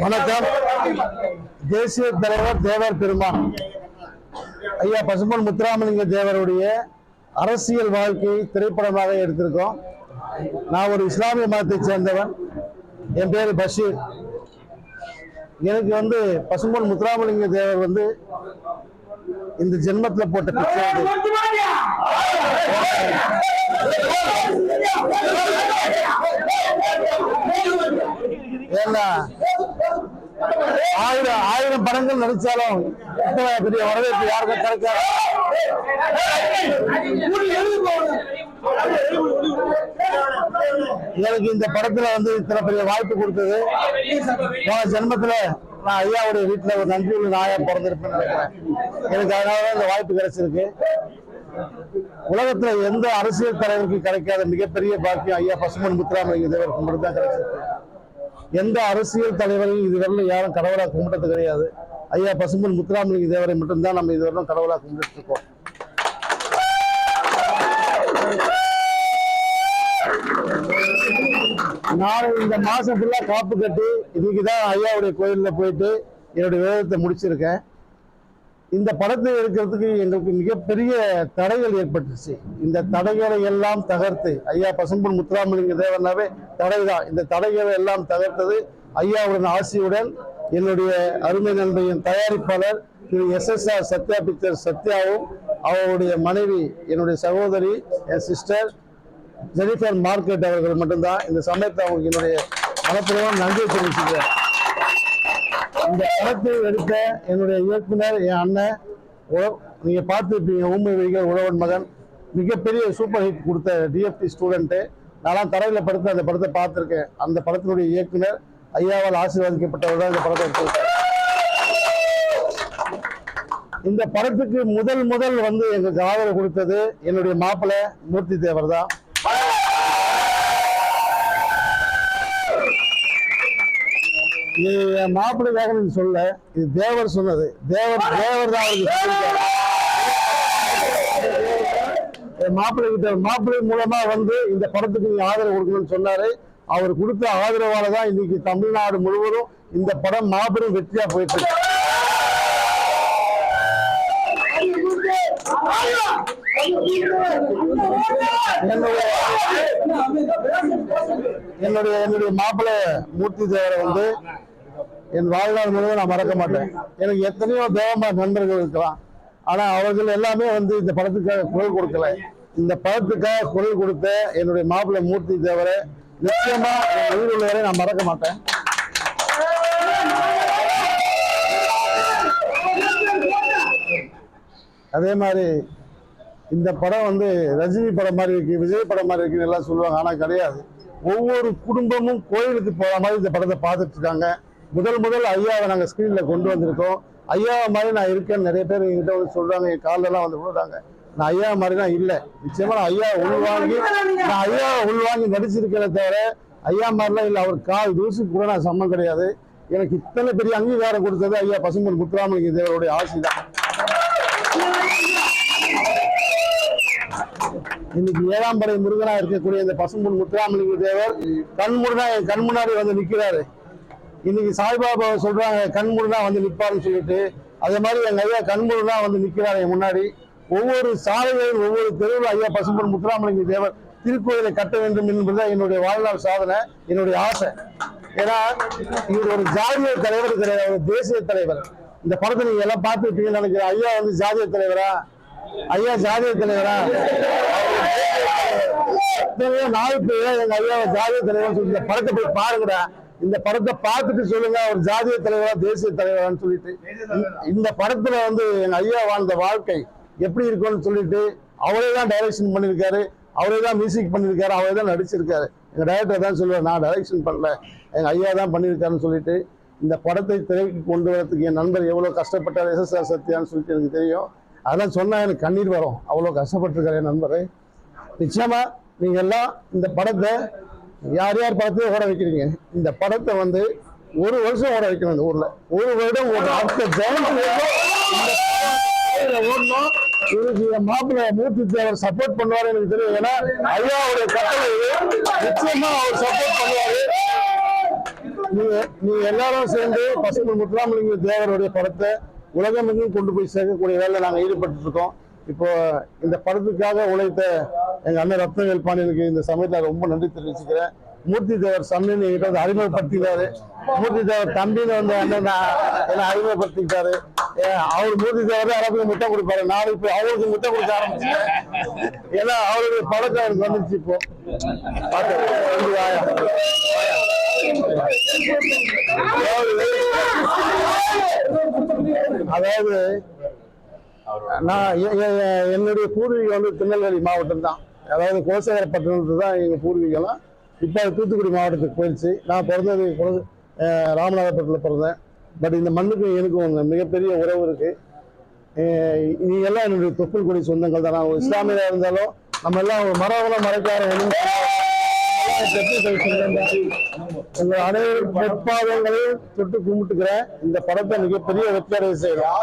வணக்கம். தேசிய தலைவர் தேவர் பெருமான். ஐயா பசும்பொன் முத்துராமலிங்க தேவருடைய அரசியல் வாழ்க்கையை திரைப்படமாக எடுத்திருக்கோம். நான் ஒரு இஸ்லாமிய மதத்தை சேர்ந்தவன். என் பேர் பஷீர். எனக்கு வந்து பசும்பொன் முத்துராமலிங்க தேவர் வந்து இந்த ஜென்மத்தில் போட்ட பிச்சை ஆயிரம் ஆயிரம் படங்கள் நடிச்சாலும் எத்தனை பெரிய வரவேற்பு யாருக்கும் கிடைக்காது? எனக்கு இந்த படத்துல வந்து இத்தனை பெரிய வாய்ப்பு கொடுத்தது. போன ஜென்மத்துல நான் ஐயாவுடைய வீட்டுல ஒரு நன்றி உள்ள நாயா பிறந்திருப்பேன் நினைக்கிறேன். எனக்கு அதனாலதான் இந்த வாய்ப்பு கிடைச்சிருக்கு. உலகத்துல எந்த அரசியல் தலைவருக்கு கிடைக்காத மிகப்பெரிய பாக்கியம் ஐயா பசுமன் முத்துராமலிங்க தேவர் கும்பிட்டு தான் கிடைச்சிருக்கு எந்த அரசியல் தலைவரையும் இதுவரையிலும் யாரும் கடவுளா கும்பிட்டது கிடையாது. ஐயா பசுமன் முத்துராமலிங்க தேவரை மட்டும்தான் நம்ம இதுவரையிலும் கடவுளா கும்பிட்டு இருக்கோம். நாளை இந்த மாசம் ஃபுல்லா காப்பு கட்டி இன்னைக்குதான் ஐயாவுடைய கோயில்ல போயிட்டு என்னுடைய வேதத்தை முடிச்சிருக்கேன். இந்த படத்தை எடுக்கிறதுக்கு எங்களுக்கு மிகப்பெரிய தடைகள் ஏற்பட்டுச்சு. இந்த தடைகளை எல்லாம் தகர்த்து ஐயா பசும்பொன் முத்துராமலிங்க தேவனாவே தடைதான். இந்த தடைகளை எல்லாம் தகர்த்தது ஐயாவுடன் ஆசியுடன் என்னுடைய அருமை நண்பையின் தயாரிப்பாளர் திரு S S R Sathya picture சத்யாவும் அவருடைய மனைவி என்னுடைய சகோதரி என் சிஸ்டர் ஜெனிஃபர் மார்க்கெட் அவர்கள் மட்டும்தான். இந்த சமயத்தை அவங்களுக்கு என்னுடைய மனப்பூர்வம் நன்றி தெரிவிச்சுக்கிறேன். இந்த படத்தை எடுத்த என்னுடைய இயக்குனர் என் அண்ணன் உழ- நீங்க பார்த்துருப்பீங்க ஊமை வைகர் உழவன் மகன். மிகப்பெரிய சூப்பர் ஹிட் கொடுத்த டிஎஃப்டி ஸ்டூடெண்ட்டு நான்லாம் தரையில் படுத்து அந்த படத்தை பார்த்துருக்கேன். அந்த படத்தினுடைய இயக்குனர் ஐயாவால் ஆசீர்வாதிக்கப்பட்டவர் தான் இந்த படத்தை எடுத்திருக்காரு. இந்த படத்துக்கு முதல் முதல் வந்து எங்களுக்கு ஆதரவு கொடுத்தது என்னுடைய மாப்பிள்ளை மூர்த்தி தேவர் தான். இது என் மாப்பிள்ளைக்காக நீங்க சொல்ல இது தேவர் சொன்னது. தேவர் தேவர் தான் அவருக்கு என் மாப்பிள்ளை கிட்ட மாப்பிள்ளை மூலமா வந்து இந்த படத்துக்கு நீங்க ஆதரவு கொடுக்கணும்னு சொன்னாரு. அவர் கொடுத்த ஆதரவால தான் இன்னைக்கு தமிழ்நாடு முழுவதும் இந்த படம் மாபெரும் வெற்றியா போயிட்டு இருக்கு. என்னுடைய என்னுடைய மாப்பிள்ளை மூர்த்தி தேவரை வந்து என் வாழ்நாள் முழுவதும் நான் மறக்க மாட்டேன். எனக்கு எத்தனையோ தேவமா நண்பர்கள் இருக்கலாம். ஆனா அவர்கள் எல்லாமே வந்து இந்த படத்துக்காக குரல் கொடுக்கல. இந்த படத்துக்காக குரல் கொடுத்த என்னுடைய மாப்பிள்ளை மூர்த்தி தேவரை நிச்சயமா என் உயிர் உள்ளவரை நான் மறக்க மாட்டேன். அதே மாதிரி இந்த படம் வந்து ரஜினி படம் மாதிரி இருக்கு விஜய் படம் மாதிரி இருக்குன்னு எல்லாம் சொல்லுவாங்க ஆனா கிடையாது. ஒவ்வொரு குடும்பமும் கோயிலுக்கு போற மாதிரி இந்த படத்தை பார்த்துட்டு இருக்காங்க. முதல் முதல் ஐயாவை நாங்கள் ஸ்கிரீன்ல கொண்டு வந்திருக்கோம். ஐயாவை மாதிரி நான் இருக்கேன்னு நிறைய பேர் எங்கிட்ட வந்து சொல்றாங்க என் காலெல்லாம் வந்து விழுறாங்க. நான் ஐயா மாதிரி தான் இல்லை. நிச்சயமா நான் ஐயா உள்வாங்கி நான் ஐயாவை உள்வாங்கி நடிச்சிருக்கிறத தவிர ஐயா மாதிரிலாம் இல்லை. அவர் கால் தூசி கூட நான் சம்மம் கிடையாது. எனக்கு இத்தனை பெரிய அங்கீகாரம் கொடுத்தது ஐயா பசும்பொன் முத்துராமலிங்க தேவருடைய ஆசை தான். இன்னைக்கு ஏழாம் படை முருகனா இருக்கக்கூடிய இந்த பசும்பொன் முத்துராமலிங்க தேவர் கண்முருகா என் கண் முன்னாடி வந்து நிக்கிறாரு. இன்னைக்கு சாய்பாபா சொல்றாங்க கண்முருகா வந்து நிற்பாருன்னு சொல்லிட்டு. அதே மாதிரி எங்க ஐயா கண்முருகா வந்து நிக்கிறாரு என் முன்னாடி. ஒவ்வொரு சாலைகளில் ஒவ்வொரு தெருவில் ஐயா பசும்பொன் முத்துராமலிங்க தேவர் திருக்கோயிலை கட்ட வேண்டும் என்பதுதான் என்னுடைய வாழ்நாள் சாதனை என்னுடைய ஆசை. ஏன்னா இவர் ஒரு ஜாதிய தலைவர் கிடையாது ஒரு தேசிய தலைவர். இந்த படத்தை நீங்க எல்லாம் பார்த்துருப்பீங்கன்னு நினைக்கிறேன். ஐயா வந்து ஜாதிய தலைவரா? ஐயா ஜாதிய தலைவரா? எத்தனையோ பேர் எங்க ஐயா ஜாதிய தலைவர் சொல்லி இந்த படத்தை போய் பாருங்கடா. இந்த படத்தை பார்த்துட்டு சொல்லுங்க அவர் ஜாதிய தலைவரா தேசிய தலைவரான்னு சொல்லிட்டு. இந்த- படத்துல வந்து எங்க ஐயா வாழ்ந்த வாழ்க்கை எப்படி இருக்கும்னு சொல்லிட்டு அவரே தான் டைரக்ஷன் பண்ணியிருக்காரு அவரே தான் மியூசிக் பண்ணியிருக்காரு அவரே தான் நடிச்சிருக்காரு. எங்க டைரக்டர் தான் சொல்லுவார் நான் டைரக்ஷன் பண்ணல. எங்க ஐயா தான் பண்ணியிருக்காருன்னு சொல்லிட்டு இந்த படத்தை திரைக்கு கொண்டு வரதுக்கு என் நண்பர் எவ்வளவு கஷ்டப்பட்டார் எஸ்எஸ்ஆர் சத்யான்னு சொல்லிட்டு எனக்கு தெரியும். அதெல்லாம் சொன்னா எனக்கு கண்ணீர் வரும். அவ்வளவு கஷ்டப்பட்டிருக்காரு என் நண்பர். நிச்சயமா நீங்க எல்லாம் இந்த படத்தை யார் யார் படத்தையும் ஓட வைக்கிறீங்க. இந்த படத்தை வந்து ஒரு வருஷம் ஓட வைக்கணும் இந்த ஊர்ல. ஒரு வருடம் ஒரு அடுத்த ஜெயந்தி ஓடணும். இதுக்கு என் மாப்பிள்ளை மூர்த்தி தேவர் சப்போர்ட் பண்ணுவாரு எனக்கு தெரியும். ஏன்னா ஐயாவுடைய கட்டளை நிச்சயமா அவர் சப்போர்ட் பண்ணுவாரு. நீங்க நீங்க எல்லாரும் சேர்ந்து பசுமை முத்துராமலிங்க தேவருடைய படத்தை உலகமெங்கும் கொண்டு போய் சேர்க்கக்கூடிய வேலை நாங்கள் ஈடுபட்டு இருக்கோம். இப்போ இந்த படத்துக்காக உழைத்த எங்க அண்ணன் ரத்னவேல் பாண்டியனுக்கு இந்த சமயத்தில் ரொம்ப நன்றி தெரிவிச்சுக்கிறேன். மூர்த்தி தேவர் சம்மின்னு என்கிட்ட வந்து அறிமுகப்படுத்தினாரு மூர்த்தி தேவர் தம்பின்னு வந்து அண்ணன் நான் அறிமுகப்படுத்திக்கிட்டாரு ஏன் அவர் மூர்த்தி தேவர் அரபுக்கு முட்டை கொடுப்பாரு. நாளைக்கு போய் அவருக்கு முட்டை கொடுக்க ஆரம்பிச்சேன் ஏன்னா அவருடைய பழக்கம் எனக்கு வந்துருச்சு இப்போ. அதாவது நான் எ- என்னுடைய பூர்வீகம் வந்து திருநெல்வேலி மாவட்டம் தான் அதாவது கோசேகரப்பட்டினத்து தான் எங்கள் பூர்வீகம்லாம். இப்போ தூத்துக்குடி மாவட்டத்துக்கு போயிடுச்சு. நான் பிறந்தது குல- ராமநாதபுரத்தில் பிறந்தேன். பட் இந்த மண்ணுக்கும் எனக்கும் ஒன்று மிகப்பெரிய உறவு இருக்குது அஹ் நீங்க எல்லாம் என்னுடைய தொப்புள் கொடி சொந்தங்கள் தான். நான் இஸ்லாமியாக இருந்தாலும் நம்ம எல்லாம் மரவன மரபுல மறைக்கார உங்கள் அனைவரும் பொற்பாதங்களையும் தொட்டு கும்பிட்டுக்கிறேன் இந்த படத்தை மிகப்பெரிய வெற்றி அடைய செய்யறோம்